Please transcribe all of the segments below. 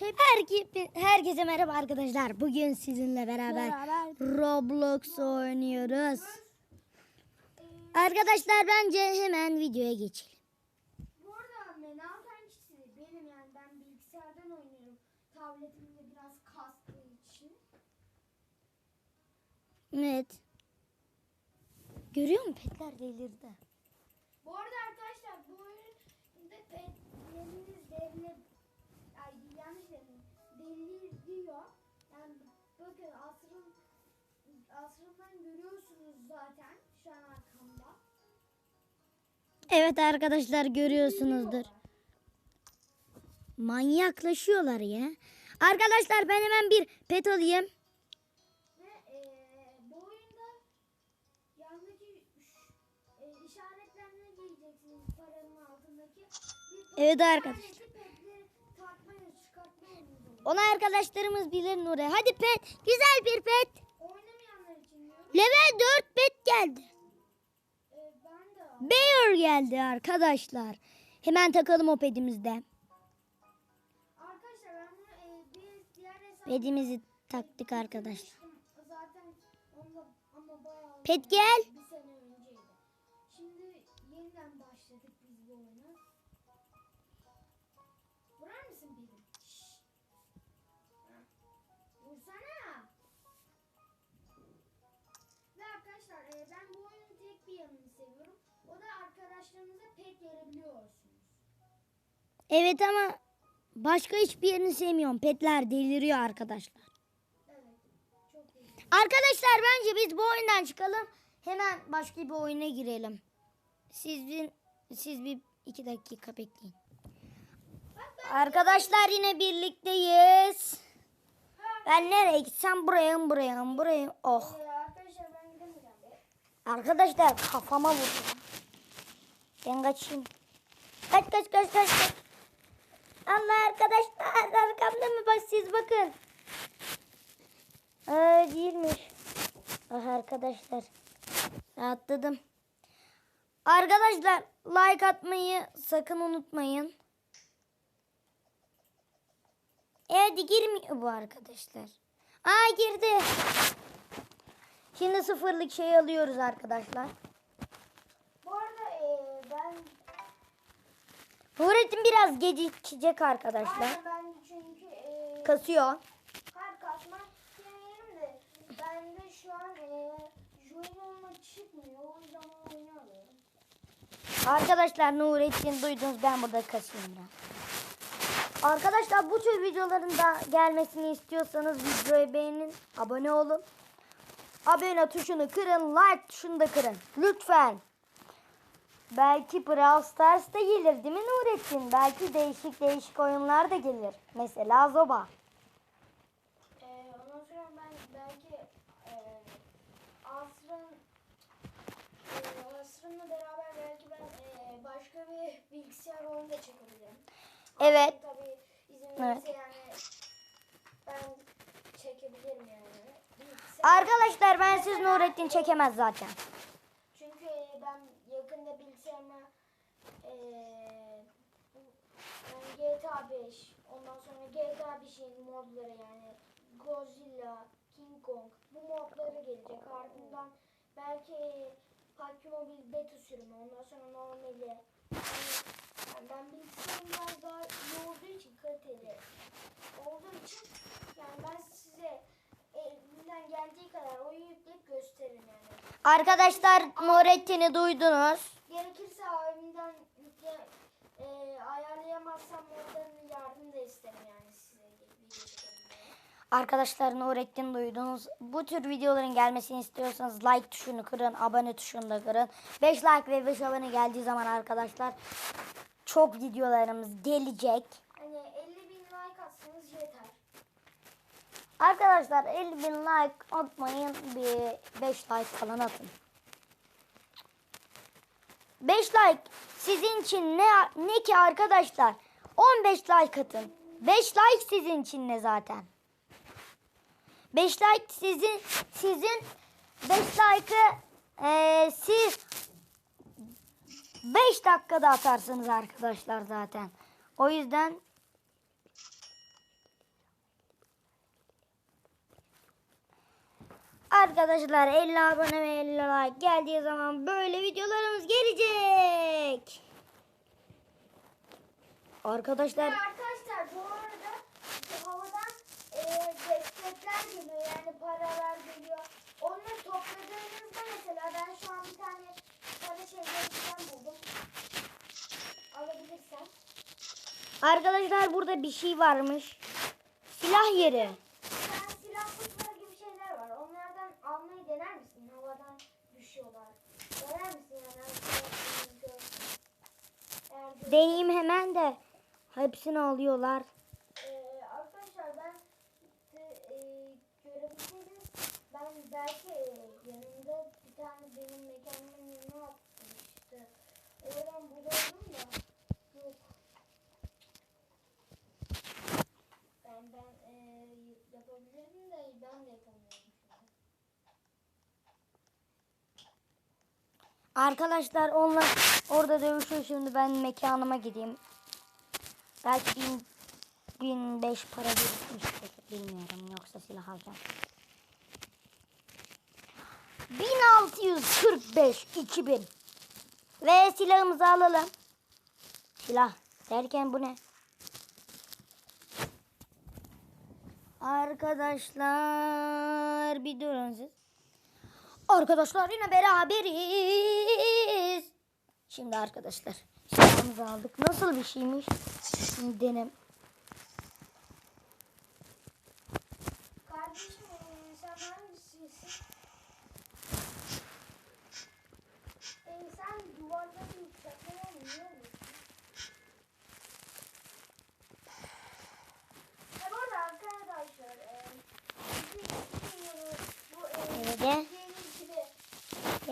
Herke, herkese merhaba arkadaşlar. Bugün sizinle beraber Beraber. Roblox oynuyoruz. Arkadaşlar bence hemen videoya geçelim. Bu arada menalten kişisi benim yani ben bilgisayardan oynuyorum. Tabletimde biraz kastığı için. Evet. Görüyor musun petler delirdi. Bu arada arkadaşlar bu oyunda petleriniz devre bakın asrın asrından görüyorsunuz zaten şu an arkamda. Evet arkadaşlar görüyorsunuzdur. Manyaklaşıyorlar ya. Arkadaşlar ben hemen bir pet alayım. Ve eee bu oyunda yandaki e, işaretlerine giyeceksiniz paranın altındaki. Evet arkadaşlar. Onu arkadaşlarımız bilir Nure. Hadi pet. Güzel bir pet. Oynamayanlar için diyorum. Level 4 pet geldi. Eee, ben de Bear geldi arkadaşlar. Hemen takalım o pedimizde. arkadaşlar ben bunu eee, bir diğer hesapta Pedimizi taktık arkadaşlar. Zaten onunla ama bayağı Pet gel. Verebiliyorsunuz. Evet ama başka hiçbir yerini sevmiyorum. Petler deliriyor arkadaşlar. Evet. Çok iyi. Arkadaşlar bence biz bu oyundan çıkalım. Hemen başka bir oyuna girelim. Siz bir, siz bir iki dakika bekleyin. Arkadaşlar yine birlikteyiz. Ben nereye gitsem buraya buraya buraya? Oh. e, arkadaşlar ben gidemeyeceğim. be. Arkadaşlar kafama vurdu. Ben kaçayım. Kaç kaç kaç kaç. kaç. Allah arkadaşlar arkamda mı bak bakın. Aa, değilmiş. Ah arkadaşlar. Atladım. Arkadaşlar like atmayı sakın unutmayın. E hadi girmiyor bu arkadaşlar. Aa girdi. Şimdi sıfırlık şey alıyoruz arkadaşlar. Ben Öğretim biraz gecikecek arkadaşlar. Aynen ben çünkü e, Kasıyor. her kasmak yerim de ben de şu an e, Joyon'la çıkmıyor. O yüzden o oyunu alıyorum. Arkadaşlar Nurettin duydunuz ben burada kasıyorum biraz. Arkadaşlar bu tür videoların da gelmesini istiyorsanız videoyu beğenin, abone olun. Abone tuşunu kırın, like tuşunu da kırın. Lütfen. Belki Brawl Stars da gelir değil mi Nurettin? Belki değişik değişik oyunlar da gelir. Mesela Zoba. E, ondan sonra ben belki e, Asrın e, Asrın'la beraber belki ben e, başka bir bilgisayar oyunu da çekebilirim. Evet. Asrın Tabii izin Evet. verirse yani ben çekebilirim yani. Bilgisayar- Arkadaşlar ben siz Nurettin çekemez zaten. Çünkü e, ben bilgisayarıma eee yani GTA 5 ondan sonra GTA 5'in modları yani Godzilla, King Kong bu modları gelecek. Ardından belki PUBG Mobile beta sürümü ondan sonra normali. Yani, yani ben bilgisayarım biraz daha iyi olduğu için kaliteli olduğu için yani ben size elimden geldiği kadar oyun yükleyip gösteririm yani. Arkadaşlar Nurettin'i duydunuz. Gerekirse abimden yükle, e, ayarlayamazsam oradan yardım da isterim yani size. Arkadaşlar Nurettin duydunuz. Bu tür videoların gelmesini istiyorsanız like tuşunu kırın, abone tuşunu da kırın. 5 like ve 5 abone geldiği zaman arkadaşlar çok videolarımız gelecek. Hani 50 bin like atsanız yeter. Arkadaşlar 50 bin like atmayın bir 5 like falan atın. 5 like sizin için ne ne ki arkadaşlar? 15 like atın. 5 like sizin için ne zaten? 5 like sizin sizin 5 like'ı eee, siz 5 dakikada atarsınız arkadaşlar zaten. O yüzden Arkadaşlar 50 abone ve 50 like geldiği zaman böyle videolarımız gelecek. Arkadaşlar arkadaşlar bu arada havadan e, destekler geliyor yani paralar geliyor. Onları topladığınızda mesela ben şu an bir tane para şeylerinden buldum. Alabilirsem. arkadaşlar burada bir şey varmış. Silah yeri. Yani silah kutuları gibi şeyler var. Onlardan almayı dener misin? Havadan düşüyorlar. Dener misin yani? Gör- Eğer Deneyim hemen de hepsini alıyorlar. Ee, arkadaşlar ben de, e, görebilirsiniz. Ben belki e, yanımda bir tane benim mekanımın yanına attım işte. Oradan buluyordum da yok. Ben ben e, yapabilirdim de ben de yapamıyorum şimdi. Arkadaşlar onlar orada dövüşüyor şimdi ben mekanıma gideyim. Belki bin, bin beş para birikmiştir bilmiyorum yoksa silah alacağım. 1645 2000 ve silahımızı alalım. Silah derken bu ne? Arkadaşlar bir durun siz. Arkadaşlar yine beraberiz. Şimdi arkadaşlar silahımızı aldık. Nasıl bir şeymiş? Şimdi denem. Kardeşim sen hangisisin? E, sen duvarları yükseltmeye oynuyor musun?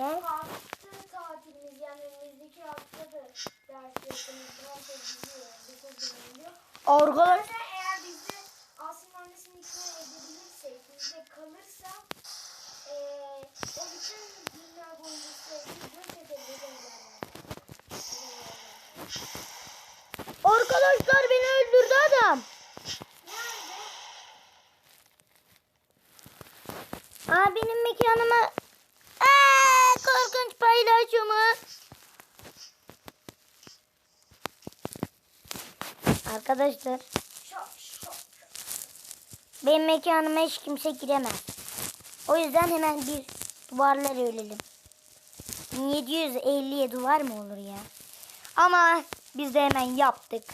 Hafta tatilimiz yani önümüzdeki hafta da ders. Arkadaş Arkadaşlar eğer bizde Asım annesini ikna edebilirsek, bizde kalırsa eee o bütün dünya boyunca sevdiği göz edebilirler. Arkadaşlar beni öldürdü adam. Nerede? Abinin mekanıma Aa, korkunç paylaşımı. Arkadaşlar benim mekanıma hiç kimse giremez. O yüzden hemen bir duvarlar örelim. 1750'ye duvar mı olur ya? Ama biz de hemen yaptık.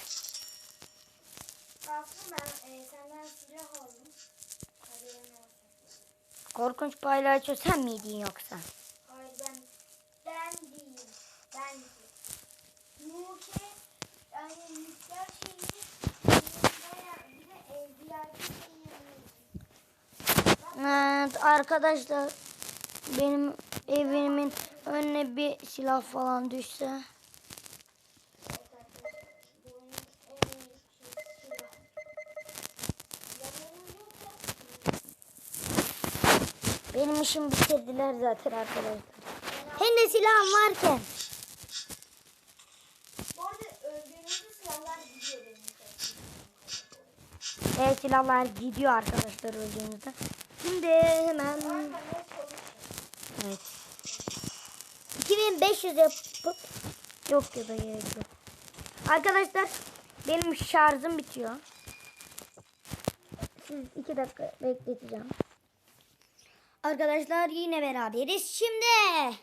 Asım ben eee, senden silah aldım. Korkunç paylaşıyor sen miydin yoksa? Hayır ben, ben değilim. Ben değilim. Nuke yani nükleer şeyini bayağı bir de ev VIP şeyini Evet arkadaşlar benim evimin önüne bir silah falan düşse. Benim işimi bitirdiler zaten arkadaşlar. Hem de silahım varken. Bu arada öldüğünüzde silahlar gidiyor benim için. Evet silahlar gidiyor arkadaşlar öldüğümüzde. Şimdi hemen evet. 2500 yapıp yok ya da gerek yok. Arkadaşlar benim şarjım bitiyor. Siz iki dakika bekleteceğim. Arkadaşlar yine beraberiz. Şimdi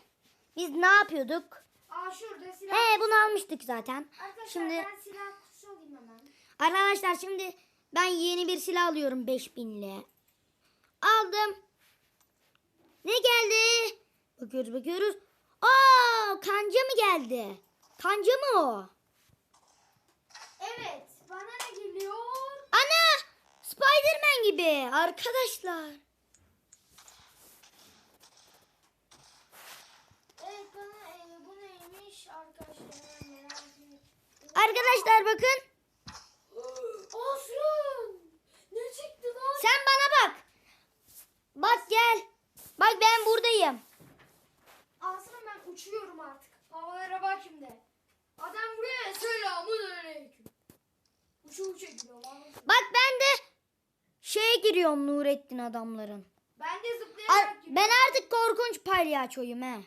biz ne yapıyorduk? Aa şurada silah. He bunu almıştık zaten. Arkadaşlar Şimdi ben silah kutusu alayım hemen. arkadaşlar şimdi ben yeni bir silah alıyorum 5000'le. Aldım. Ne geldi? Bakıyoruz bakıyoruz. Aa kanca mı geldi? Kanca mı o? Evet bana ne geliyor? Ana! Spiderman gibi arkadaşlar. Evet bana e, bu neymiş arkadaşlar. Arkadaşlar bakın. Asrın! Ne çıktı lan? Sen bana bak. Bak gel. Bak ben buradayım. Asrın ben uçuyorum artık. Havalara bak şimdi. Adam buraya selamun aleyküm. Uçu uçu gidiyor. Bak ben de şeye giriyorum Nurettin adamların. Ben de zıplayarak Ben artık korkunç palyaçoyum he.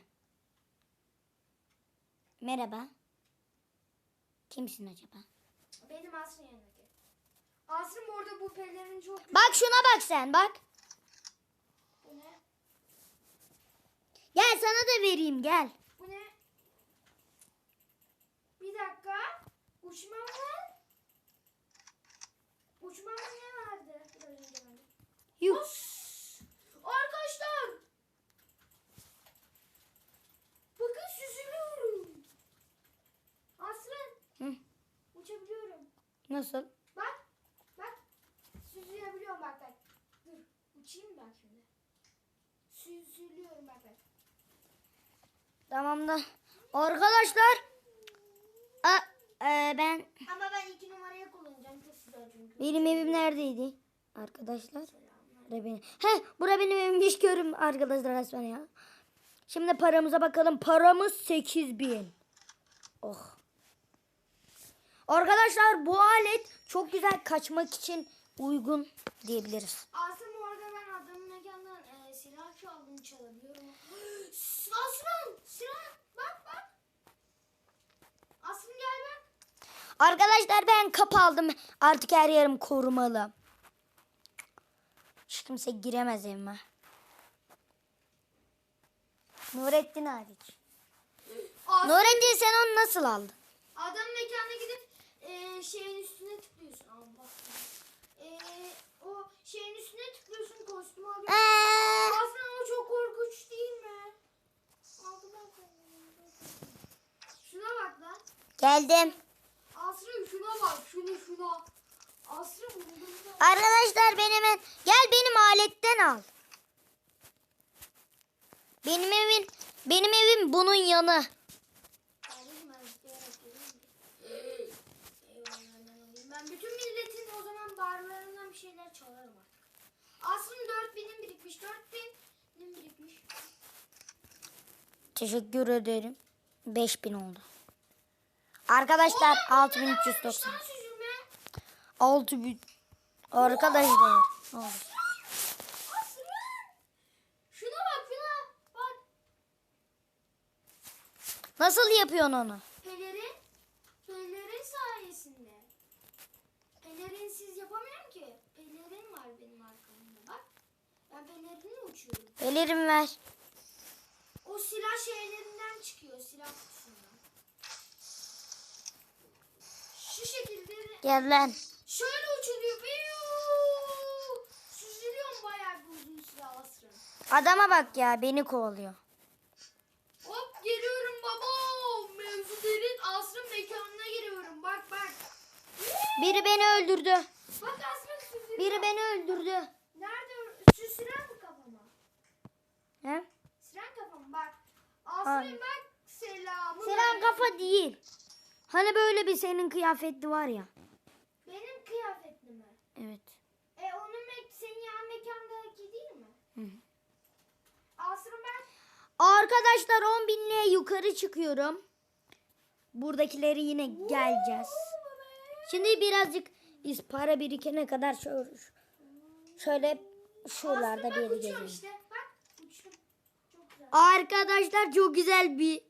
Merhaba. Kimsin acaba? Benim Asrın yanındaki. Asrın bu pelerin çok güzel. Bak şuna bak sen bak. Bu ne? Gel sana da vereyim gel. Bu ne? Bir dakika. Uçma mı? Uçma mı ne vardı? Biraz önce vardı. Yuh. Of! Arkadaşlar. Bakın süzülüyorum. Asrın Hı, uçabiliyorum. Nasıl? Bak. Bak. Bak. Dur. Uçayım ben şimdi. Süzülüyorum bak bak. Tamam da. Arkadaşlar. A, e, ben Ama ben iki numarayı kullanacağım. Çok güzel çünkü. benim evim neredeydi? Arkadaşlar. Bura benim. He, bura benim evim hiç görüm arkadaşlar resmen ya. Şimdi paramıza bakalım. Paramız 8000. Oh. Arkadaşlar bu alet çok güzel kaçmak için uygun diyebiliriz. Aslında bu arada ben adamın mekandan e, silah çaldım çalabiliyorum. Aslan! Silah! Bak bak! Aslan gel bak. Arkadaşlar ben kap aldım. Artık her yerim korumalı. Hiç kimse giremez evime. Nurettin hariç. Nurettin sen onu nasıl aldın? adamın mekanına gidip e, şeyin üstüne tıklıyorsun. Allah. E, o şeyin üstüne tıklıyorsun kostümü alıyorsun. Ee, Aslında o çok korkunç değil mi? Altıma. Şuna bak lan. geldim. Asrın şuna bak. Şunu şuna. Asrın bunu Arkadaşlar ben hemen gel benim aletten al. Benim evim benim evim bunun yanı. Kardeşim ben zıplayarak geleyim mi? Eyvallah ben alayım. Ben bütün milletin o zaman barlarından bir şeyler çalarım artık. Aslında 4000'im birikmiş. 4000'im birikmiş. Teşekkür ederim. 5000 oldu. Arkadaşlar Oğlum, 6390. Şuna süzülme. 6000. Arkadaşlar. Asrın. Şuna bak şuna. Bak. Nasıl yapıyorsun onu? Pelerin. Pelerin sayesinde. Pelerinsiz yapamıyorum ki. Pelerin var benim arkamda bak. Ben pelerinle uçuyorum. Pelerin ver. O silah şeylerinden çıkıyor. Silah kutusundan. Şu şekilde de- Gel lan. şöyle uçuluyor. Biyuu! Süzülüyorum bayağı bir uzun süre asrın. Adama bak ya beni kovalıyor. Hop geliyorum baba. Mevzu derin asrın mekanına giriyorum. Bak bak. Biri beni öldürdü. Bak asrın süzülüyor. Biri beni öldürdü. Nerede? Şu siren mi kafama? He? Siren kafama bak. Asrın Hayır. bak. Selamın. Selen kafa değil. Hani böyle bir senin kıyafetli var ya. Benim kıyafetli mi? Evet. E onun mek senin yan mekandaki değil mi? Hı. Asrın ben Arkadaşlar 10 binliğe yukarı çıkıyorum. Buradakileri yine geleceğiz. Şimdi birazcık biz para birikene kadar şöyle, şöyle şuralarda bir gezelim. işte. Bak uçtum. Çok güzel. Arkadaşlar çok güzel bir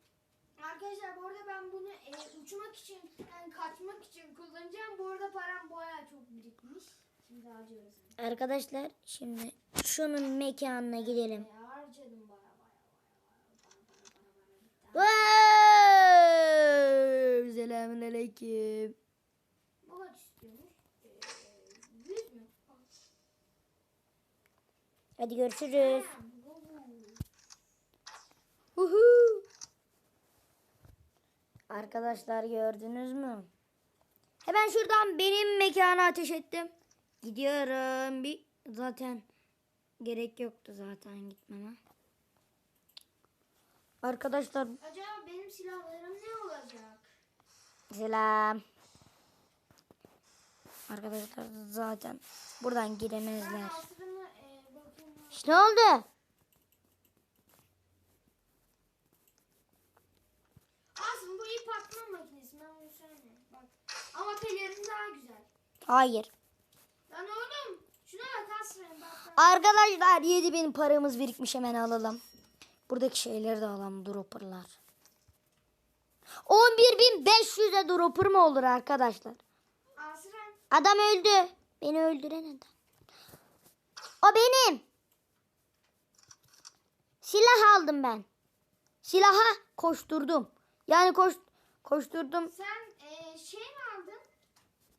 Arkadaşlar bu arada ben bunu e, uçmak için yani kaçmak için kullanacağım. Bu arada param bayağı çok birikmiş. Şimdi harcıyoruz. Arkadaşlar şimdi şunun mekanına gidelim. E, harcadım bayağı bayağı bayağı. Bitti. Wow! Selamun aleyküm. Bu kaç istiyormuş? E, 100 mü? Hadi görüşürüz. Ha. Uhu. Arkadaşlar gördünüz mü? Hemen şuradan benim mekana ateş ettim. Gidiyorum. Bir zaten gerek yoktu zaten gitmeme. Arkadaşlar Acaba benim silahlarım ne olacak? selam. Arkadaşlar zaten buradan Ben giremezler. asrını e, bakayım. İşte ne oldu? Aslında bu ip atma makinesi. Ben bunu söyleyeyim. Bak. Ama pelerin daha güzel. Hayır. Lan oğlum şuna bak asrın bak bak. Arkadaşlar 7000 paramız birikmiş hemen alalım. Buradaki şeyleri de alalım dropperlar. 11.500'e dropper mı olur arkadaşlar? Asren. Adam öldü. Beni öldüren adam. O benim. Silah aldım ben. Silaha koşturdum. Yani koş koşturdum. Sen e, şey mi aldın?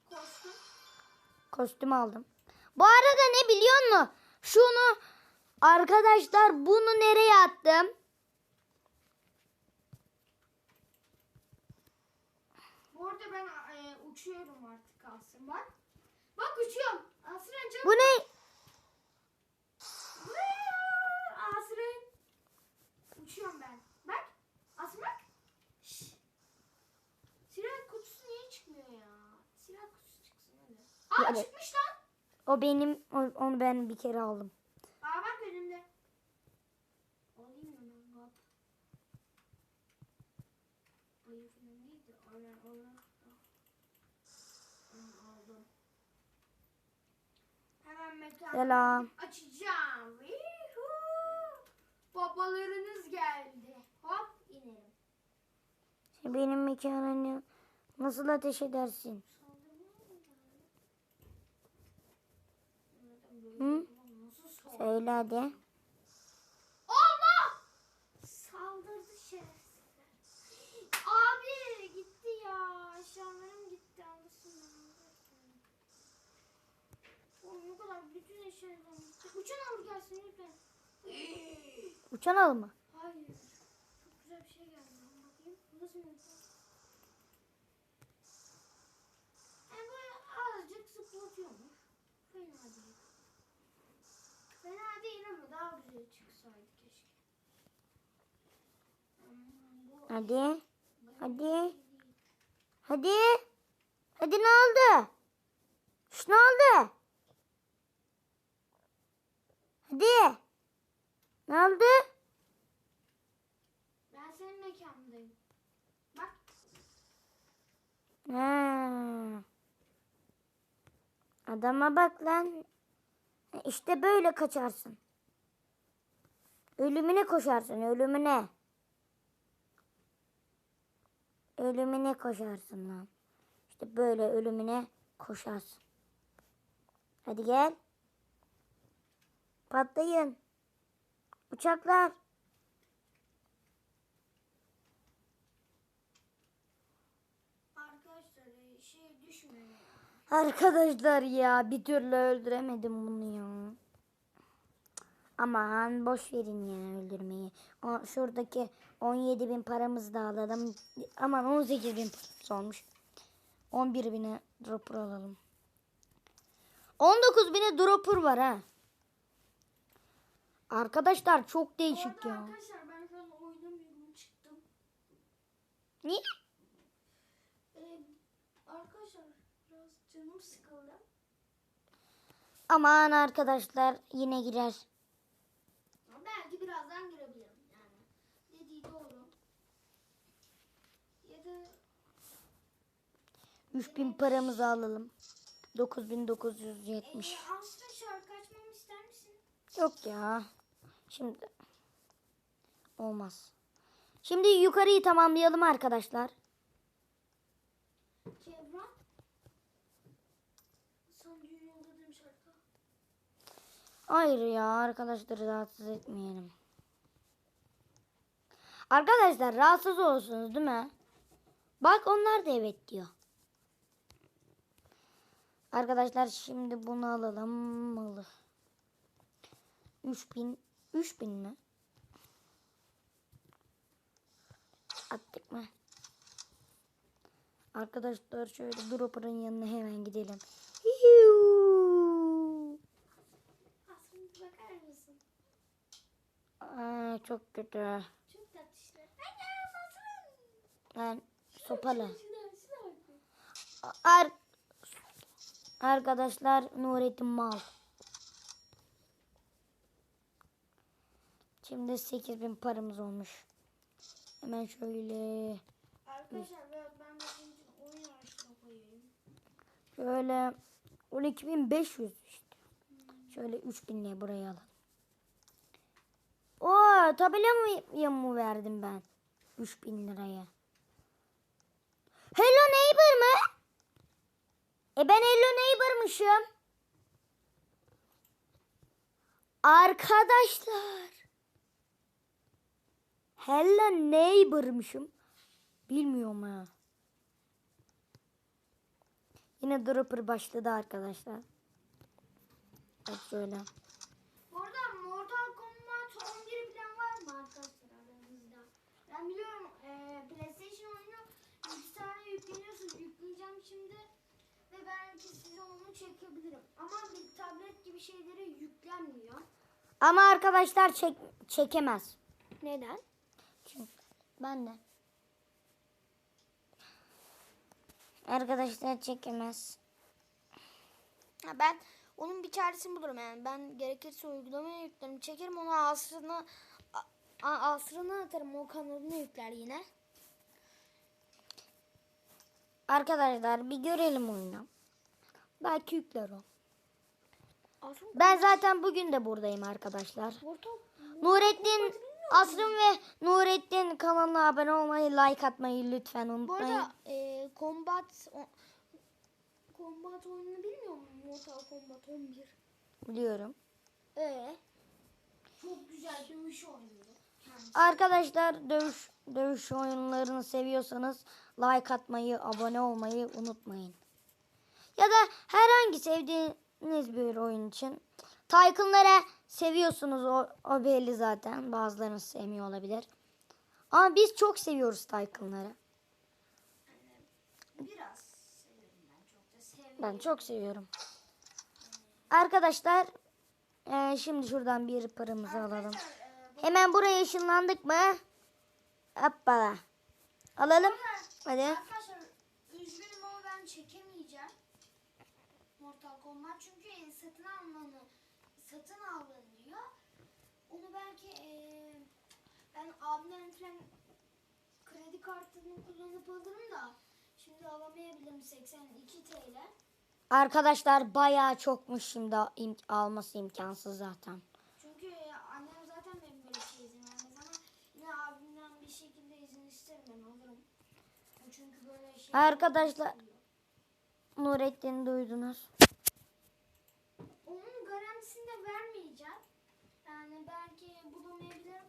Kostüm. Kostüm aldım. Bu arada ne biliyor musun? Şunu arkadaşlar bunu nereye attım? Bu arada ben e, uçuyorum artık Asren. Bak. Bak uçuyorum. Canım. Bu ne? Vaa! Asren. Uçuyorum ben. Bak. Asren bak. Şşş. Silah kutusu niye çıkmıyor ya? Silah kutusu çıksın hadi. Aa Evet. çıkmış lan. O benim onu ben bir kere aldım. Aa bak önümde. Alayım mı ben bak. Aynen aynen. Aldım. Hemen mekan Selam. açacağım. Babalarınız geldi. Hop inelim. Benim mekanını nasıl ateş edersin? Hı? Söyle hadi. Allah! Saldırdı şerefsizler. Abi gitti ya. Eşyalarım gitti. Anlasın. Oğlum ne kadar bütün eşyalarım gitti. Uçan alır gelsin lütfen. Uçan al mı? Hayır. Çok güzel bir şey geldi. Ben bakayım. Burası mı? Yani böyle azıcık zıplatıyormuş. Fena değil. Fena değil ama daha güzel çıksaydı keşke. Aman bu Hadi. Hadi. Hadi. Hadi ne oldu? Şş ne oldu? Hadi. Ne oldu? Ben senin mekanındayım. Bak. Ha. Adama bak lan. İşte böyle kaçarsın. Ölümüne koşarsın, ölümüne. Ölümüne koşarsın lan. İşte böyle ölümüne koşarsın. Hadi gel. Patlayın. Uçaklar. Arkadaşlar e, şey düşmüyor. Arkadaşlar ya bir türlü öldüremedim bunu ya. Aman boş verin ya öldürmeyi. O, şuradaki 17 bin paramızı da alalım. Aman 18 bin paramız olmuş. 11 bine dropper alalım. 19 bine dropper var ha. Arkadaşlar çok değişik ya. arkadaşlar ben şu an oynamıyorum çıktım. Niye? Ee, arkadaşlar biraz canım sıkıldı. Aman arkadaşlar yine girer. Ama Belki birazdan girebilirim yani. Dediği doğru. Ya da 3000 paramızı alalım. 9970. e, Aslı şarkı açmamı ister misin? Yok ya. Şimdi olmaz. Şimdi yukarıyı tamamlayalım arkadaşlar. Şarkı. Hayır ya arkadaşları rahatsız etmeyelim. Arkadaşlar rahatsız olursunuz değil mi? Bak onlar da evet diyor. Arkadaşlar şimdi bunu alalım. Malı. 3000 3000 mi? Attık mı? Arkadaşlar şöyle dropper'ın yanına hemen gidelim. Bakar mısın? Aa, çok kötü. Çok. Anne Aslı. Ben sopalı. Şuna, şuna bak. Ar Arkadaşlar Nurettin mal. Şimdi 8000 paramız olmuş. Hemen şöyle Arkadaşlar ben oyun koyayım. şöyle 12500 işte. Şöyle 3000 liraya buraya alalım. Oo tabela mı, mı verdim ben? 3000 liraya. Hello Neighbor mı? E ben Hello Neighbor'mışım. Arkadaşlar. Hello Neighbor'mışım. Bilmiyorum ha. Yine dropper başladı arkadaşlar. Bak şöyle. Arada Mortal Kombat 11 plan var mı arkadaşlar aranızda? Ben biliyorum eee, PlayStation oyunu bilgisayara yükleniyorsunuz. Yükleyeceğim şimdi ve belki size onu çekebilirim. Ama bir tablet gibi şeylere yüklenmiyor. Ama arkadaşlar çek çekemez. Neden? Çünkü ben de. Arkadaşlar çekemez. Ha, ben onun bir çaresini bulurum yani. Ben gerekirse uygulamaya yüklerim. Çekerim onu asrını a- a- asrını atarım. O kanalına yükler yine. Arkadaşlar bir görelim oyunu. Belki yükler o. Asrın Ben zaten bugün de buradayım arkadaşlar. Mortal Nurettin Asrın ve Nurettin kanalına abone olmayı, like atmayı lütfen Bu unutmayın. arada e, Combat o, Combat oyununu bilmiyor musun? Mortal Kombat 11. Biliyorum. Ee? Çok güzel dövüş oyunu. Arkadaşlar dövüş dövüş oyunlarını seviyorsanız like atmayı, abone olmayı unutmayın. Ya da herhangi sevdiğiniz bir oyun için Tycoon'ları seviyorsunuz o, o belli zaten. Bazılarınız sevmiyor olabilir. Ama biz çok seviyoruz Tycoon'ları. Biraz severim ben çok da seviyorum. Ben çok seviyorum. Arkadaşlar eee, şimdi şuradan bir paramızı alalım. E, Hemen buraya ışınlandık mı? Hoppala. Alalım. Hadi. Arkadaşlar üzgünüm ama ben çekemeyeceğim. Mortal Kombat çünkü e, satın almanı satın aldın diyor. Onu belki e, ben abimden falan kredi kartını kullanıp alırım da şimdi alamayabilirim 82 TL. Arkadaşlar bayağı çokmuş şimdi im- alması imkansız zaten. Çünkü e, annem zaten benim böyle şey izin vermez ama yine abimden bir şekilde izin isterim ben alırım. O çünkü böyle şey Arkadaşlar Nurettin'i duydunuz. Onun garantisini de vermeyeceğim. Yani belki bulamayabilirim.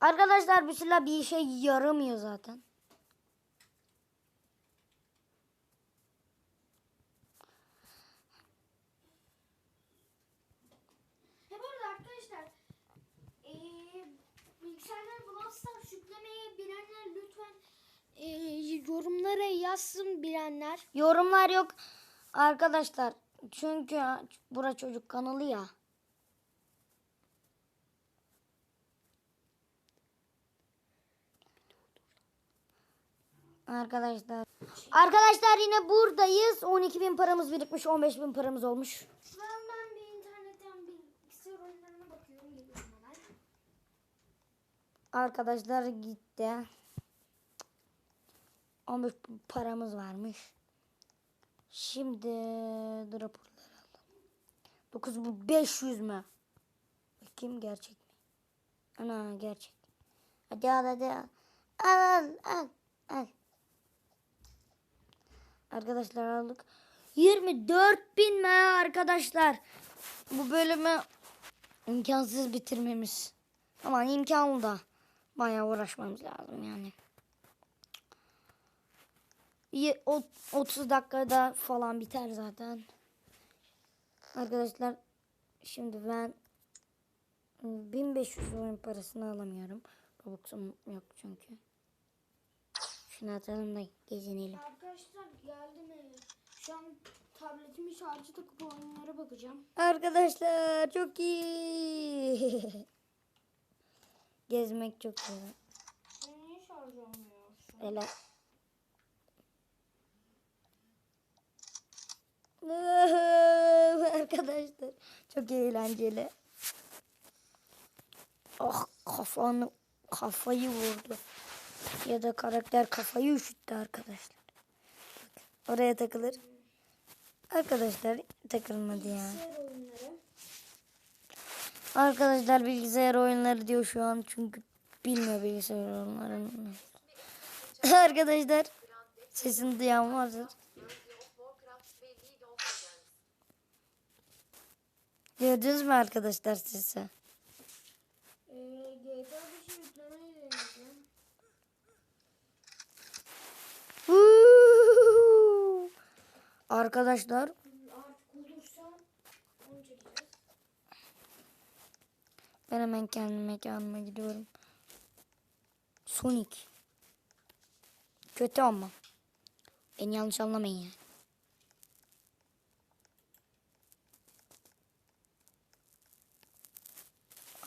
Arkadaşlar bu silah bir işe yaramıyor zaten. He bu arada arkadaşlar eee bilgisayardan Brawl Stars yüklemeyi bilenler lütfen eee, yorumlara yazsın bilenler. Yorumlar yok arkadaşlar. Çünkü bura çocuk kanalı ya. Arkadaşlar. Arkadaşlar yine buradayız. 12 bin paramız birikmiş. 15 bin paramız olmuş. Ben, ben bir internetten bilgisayar oyunlarına bakıyorum geliyorum hemen. Arkadaşlar gitti. 15 bin paramız varmış. Şimdi dropperları alalım. 9 bu 500 mü? Bakayım gerçek mi? Ana gerçek. Hadi al hadi al. Al al al. al. Arkadaşlar aldık. 24 bin mi arkadaşlar? Bu bölümü imkansız bitirmemiz. Ama imkanlı da. Bayağı uğraşmamız lazım yani. Ye- o- 30 dakikada falan biter zaten. Arkadaşlar şimdi ben 1500 oyun parasını alamıyorum. Robux'um yok çünkü. Şunu atalım da gezinelim. Arkadaşlar geldim eve. Şu an tabletimi şarjı takıp oyunlara bakacağım. Arkadaşlar çok iyi. Gezmek çok iyi. Benim niye şarj olmuyor? Öyle. Arkadaşlar çok eğlenceli. Oh kafanı kafayı vurdu. Ya da karakter kafayı üşüttü arkadaşlar. Bakın, Oraya takılır. Arkadaşlar takılmadı ya. Arkadaşlar bilgisayar oyunları diyor şu an çünkü bilmiyor bilgisayar oyunlarını. Arkadaşlar sesini duyan vardır. Gördünüz mü arkadaşlar sesi? Ee, Arkadaşlar ben hemen kendi mekanıma gidiyorum. Sonic. Kötü ama. Beni yanlış anlamayın yani.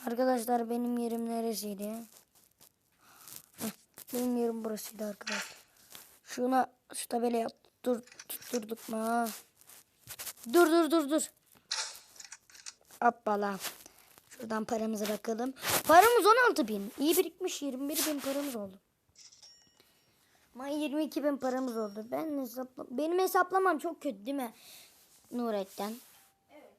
Arkadaşlar benim yerim neresiydi? Heh, benim yerim burasıydı arkadaşlar. Şuna şu tabela yap. Dur tutturduk mu? Dur dur dur dur. Hoppala. Şuradan paramıza bakalım. Paramız 16 bin. İyi birikmiş 21 bin paramız oldu. Ama 22 bin paramız oldu. Ben hesapla Benim hesaplamam çok kötü değil mi? Nurettin. Evet.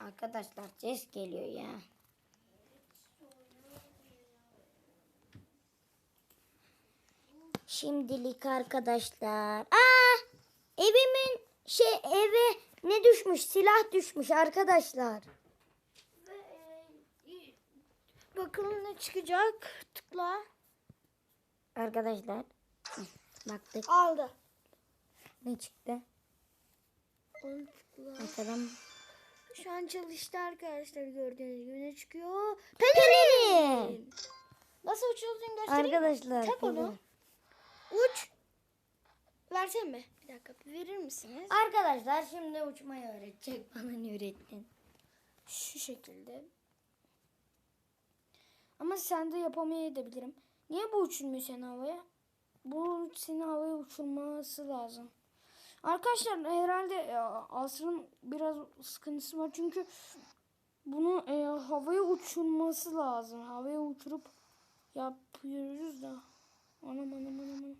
Arkadaşlar ses geliyor ya. Şimdilik arkadaşlar. Aa! Evimin şey eve ne düşmüş? Silah düşmüş arkadaşlar. E, bakalım ne çıkacak. Tıkla. Arkadaşlar. Baktık Aldı. ne çıktı? Onu tıkla. Bakalım. Şu an çalıştı arkadaşlar gördüğünüz gibi ne çıkıyor? Pelerin. Nasıl uçulduğunu göstereyim. Arkadaşlar. Tak onu. pelerin. Uç. Versene mi? Bir dakika verir misiniz? Arkadaşlar şimdi uçmayı öğretecek bana Nurettin. Şu şekilde. Ama sen de yapamayabilirim. Niye bu uçurmuyor seni havaya? Bu seni havaya uçurması lazım. Arkadaşlar herhalde e, Asrın biraz sıkıntısı var çünkü bunu e, havaya uçurması lazım. Havaya uçurup yapıyoruz da. Anam anam anam.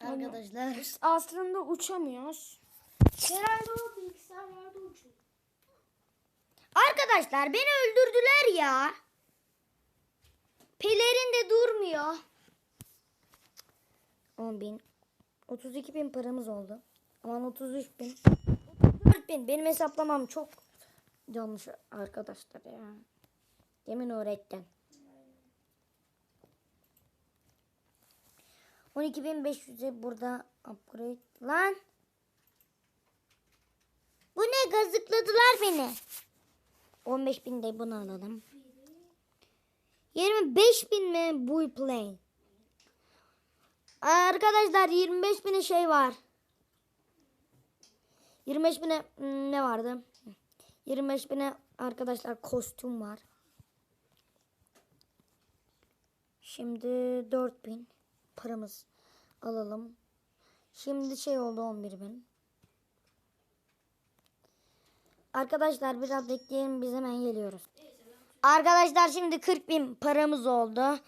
anam. Arkadaşlar. Aslında uçamıyoruz. Herhalde o bilgisayarlarda uçuyor. Arkadaşlar beni öldürdüler ya. Pelerin de durmuyor. 10 bin. 32 bin paramız oldu. Aman 33 bin. 34 bin. Benim hesaplamam çok yanlış arkadaşlar ya. Yemin öğrettim. 12.500'e burada upgrade. Lan. Bu ne gazıkladılar beni. 15 bin de bunu alalım. 25 bin mi bu plane? Arkadaşlar 25 bine şey var. 25 bine hmm, ne vardı? 25 bine arkadaşlar kostüm var. Şimdi 4000 paramız alalım. Şimdi şey oldu 11 bin. Arkadaşlar biraz bekleyelim biz hemen geliyoruz. Arkadaşlar şimdi 40 bin paramız oldu.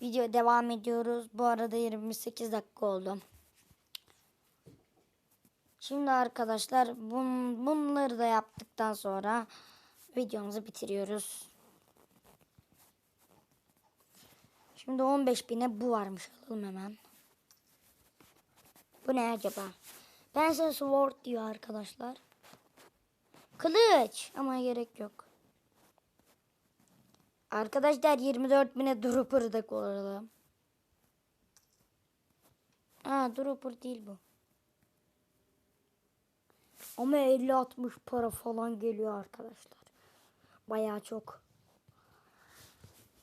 Video devam ediyoruz. Bu arada 28 dakika oldu. Şimdi arkadaşlar bun, bunları da yaptıktan sonra videomuzu bitiriyoruz. Şimdi 15 bine bu varmış alalım hemen. Bu ne acaba? Pencil Sword diyor arkadaşlar. Kılıç ama gerek yok. Arkadaşlar 24 bine dropper da koyalım. Ha dropper değil bu. Ama 50-60 para falan geliyor arkadaşlar. Bayağı çok.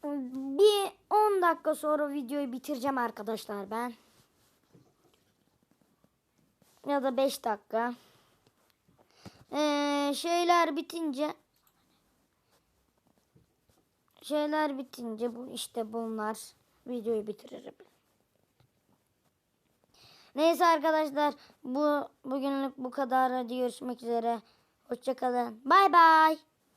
Bir 10 dakika sonra videoyu bitireceğim arkadaşlar ben. Ya da 5 dakika. Ee, şeyler bitince şeyler bitince bu işte bunlar videoyu bitiririm. Neyse arkadaşlar bu bugünlük bu kadar. Hadi görüşmek üzere. Hoşçakalın. Bay bay.